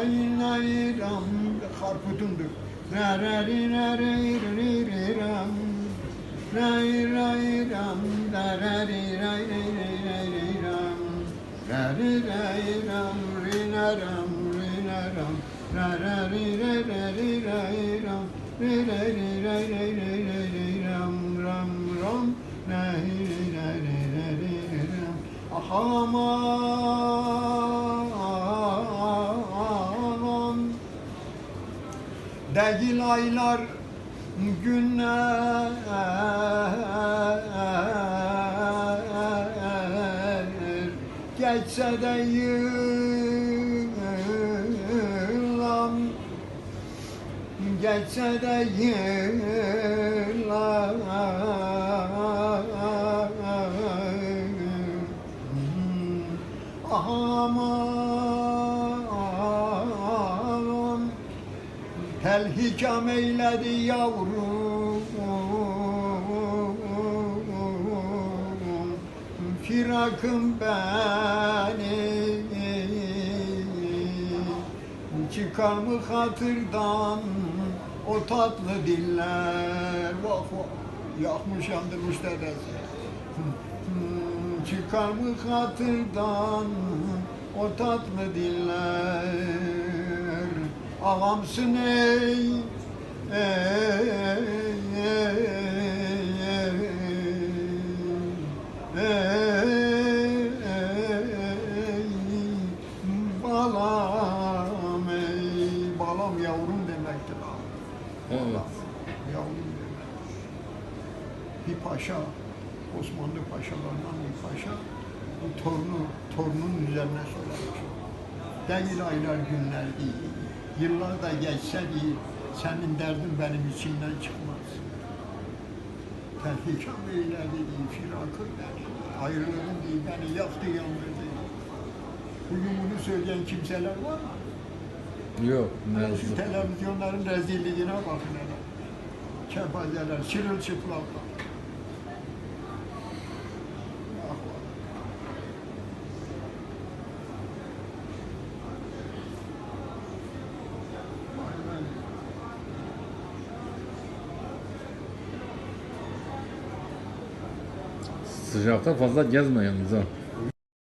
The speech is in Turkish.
Ray ray ram harputundur. Ra ra ri ra re ri ri ram. Ray ray ram ra ra ri ray ri ri ray ri ram. Ra ri ray ram ri na ram ri na ram. Ra ra ri re re ri ray ram. Ri re ri ray ray ray ray ray ram ram ram. Ra ri ri ray ray ray ray ram. Aman Değil aylar günler. Geçse de yıllar Geçse de yıllar Aman Tel hikam eyledi yavrum. Firakım beni Çıkar mı hatırdan o tatlı diller. Vah vah. Yakmış yandırmış dedesi. Hmm, Çıkar mı hatırdan o tatlı diller Ağamsın ey ey, ey, ey, ey, balam ey balam yavrum demektir ha. Evet. Yavrum demek. Bir paşa, Osmanlı paşalarından bir paşa, bu torunu, torunun üzerine söylemiş. Değil aylar günler değil, yıllar da geçse değil, senin derdin benim içimden çıkmaz. Tehlikam eyledi firakı beni, ayrılığın değil, beni yaktı yandırdı. Bugün bunu söyleyen kimseler var mı? Yok. Ne Şu yazık. televizyonların rezilliğine bakın hele. Kepazeler, çırılçıplaklar. Sıcakta fazla gezme yalnız.